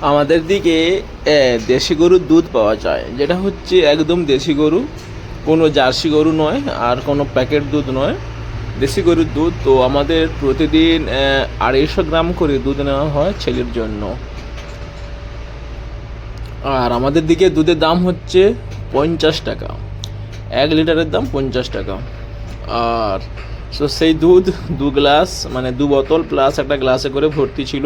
আমাদের দিকে দেশি গরুর দুধ পাওয়া যায়, যেটা হচ্ছে একদম দেশি গরু, কোনো জার্সি গরু নয়, আর কোনো প্যাকেট দুধ নয়, দেশি গরুর দুধ। তো আমাদের প্রতিদিন আড়াইশো গ্রাম করে দুধ নেওয়া হয় ছেলের জন্য। আর আমাদের দিকে দুধের দাম হচ্ছে পঞ্চাশ টাকা। এক লিটারের দাম পঞ্চাশ টাকা। আর, তো সেই দুধ, দু গ্লাস মানে দু বোতল, প্লাস একটা গ্লাসে করে ভর্তি ছিল।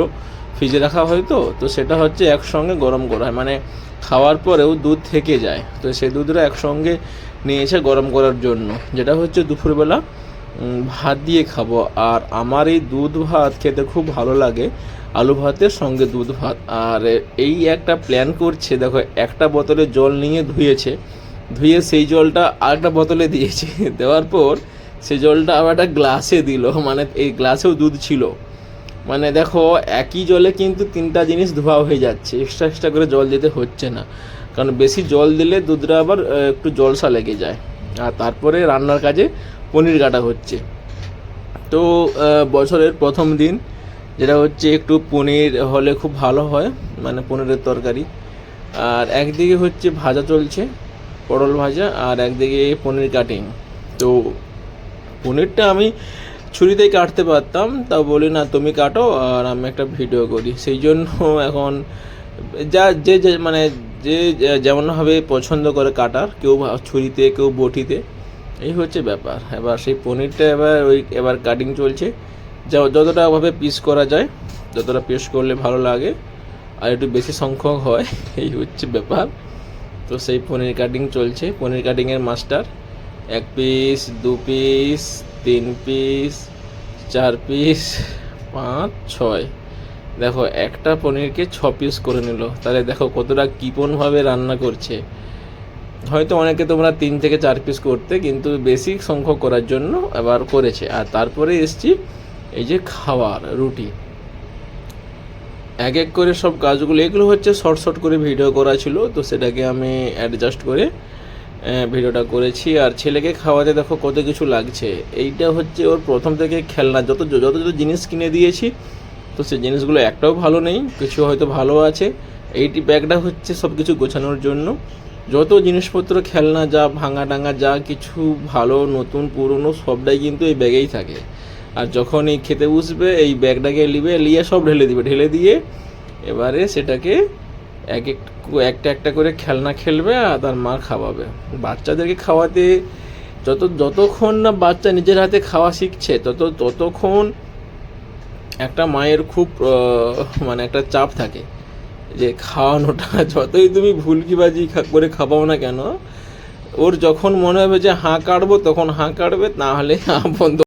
ফ্রিজে রাখা হয় তো তো সেটা হচ্ছে একসঙ্গে গরম করা হয়। মানে খাওয়ার পরেও দুধ থেকে যায়। তো সেই দুধটা একসঙ্গে নিয়ে এসে গরম করার জন্য। যেটা হচ্ছে দুপুরবেলা ভাত দিয়ে খাব। আর আমার এই দুধ ভাত খেতে খুব ভালো লাগে। আলু ভাতের সঙ্গে দুধ ভাত। আর এই একটা প্ল্যান করছে, দেখো, একটা বোতলে জল নিয়ে ধুয়েছে। ধুয়ে সেই জলটা আরেকটা বোতলে দিয়েছে। দেওয়ার পর সেই জলটা আবার একটা গ্লাসে দিল। মানে এই গ্লাসেও দুধ ছিল। মানে দেখো, একই জলে কিন্তু তিনটা জিনিস ধোয়া হয়ে যাচ্ছে এক্সট্রা এক্সট্রা করে জল দিতে হচ্ছে না। কারণ বেশি জল দিলে দুধটা আবার একটু জলসা লেগে যায়। আর তারপরে রান্নার কাজে পনির কাটা হচ্ছে। তো বছরের প্রথম দিন, যেটা হচ্ছে একটু পনির হলে খুব ভালো হয় মানে পনিরের তরকারি। আর একদিকে হচ্ছে ভাজা চলছে, পটল ভাজা, আর একদিকে পনির কাটিং তো, পনিরটা আমি ছুরিতেই কাটতে পারতাম তা বলি না তুমি কাটো আর আমি একটা ভিডিও করি। সেই জন্য এখন যা, যে মানে যে যেমনভাবে পছন্দ করে কাটার, কেউ ছুরিতে, কেউ বটিতে, এই হচ্ছে ব্যাপার। এবার সেই পনিরটা এবার ওই, এবার কাটিং চলছে। যা, যতটা ভাবে পিস করা যায়, যতটা পিস করলে ভালো লাগে, আর একটু বেশি সংখ্যক হয়, এই হচ্ছে ব্যাপার। তো সেই পনির কাটিং চলছে। পনির কাটিংয়ের মাস্টার এক পিস দু পিস তিন পিস চার পিস পাঁচ, ছয়। দেখো, একটা পনিরকে ছ পিস করে নিল। তাহলে দেখো কতটা কৃপণভাবে রান্না করছে। হয়তো অনেকে তোমরা তিন থেকে চার পিস করতে, কিন্তু বেশি সংখ্যক করার জন্য এবার করেছে। আর তারপরে এসছি এই যে খাওয়ার রুটি। এক এক করে সব কাজগুলো, এগুলো হচ্ছে শর্ট শর্ট করে ভিডিও করা ছিল, তো সেটাকে আমি অ্যাডজাস্ট করে ভিডিওটা করেছি। আর ছেলেকে খাওয়াতে দেখো কত কিছু লাগছে। এইটা হচ্ছে ওর প্রথম থেকে খেলনা। যত যত যত জিনিস কিনে দিয়েছি, তো সেই জিনিসগুলো একটাও ভালো নেই। কিছু হয়তো ভালো আছে। এইটি ব্যাগটা হচ্ছে সব কিছু গোছানোর জন্য। যত জিনিসপত্র, খেলনা যা, ভাঙা টাঙা যা কিছু ভালো, নতুন, পুরনো, সবটাই কিন্তু এই ব্যাগেই থাকে। আর যখন এই খেতে বসবে, এই ব্যাগটাকে নিবে, নিয়ে সব ঢেলে দিবে। ঢেলে দিয়ে এবারে সেটাকে এক এক একটা একটা করে খেলনা খেলবে আর তার মা খাওয়াবে। বাচ্চাদেরকে খাওয়াতে যত যতক্ষণ না বাচ্চা নিজের হাতে খাওয়া শিখছে, তত ততক্ষণ একটা মায়ের খুব মানে একটা চাপ থাকে যে খাওয়ানোটা। যতই তুমি ভুলকিবাজি করে খাওয়াও না কেন, ওর যখন মনে হবে যে হাঁ কাটবো, তখন হাঁ কাটবে, না হলে বন্ধ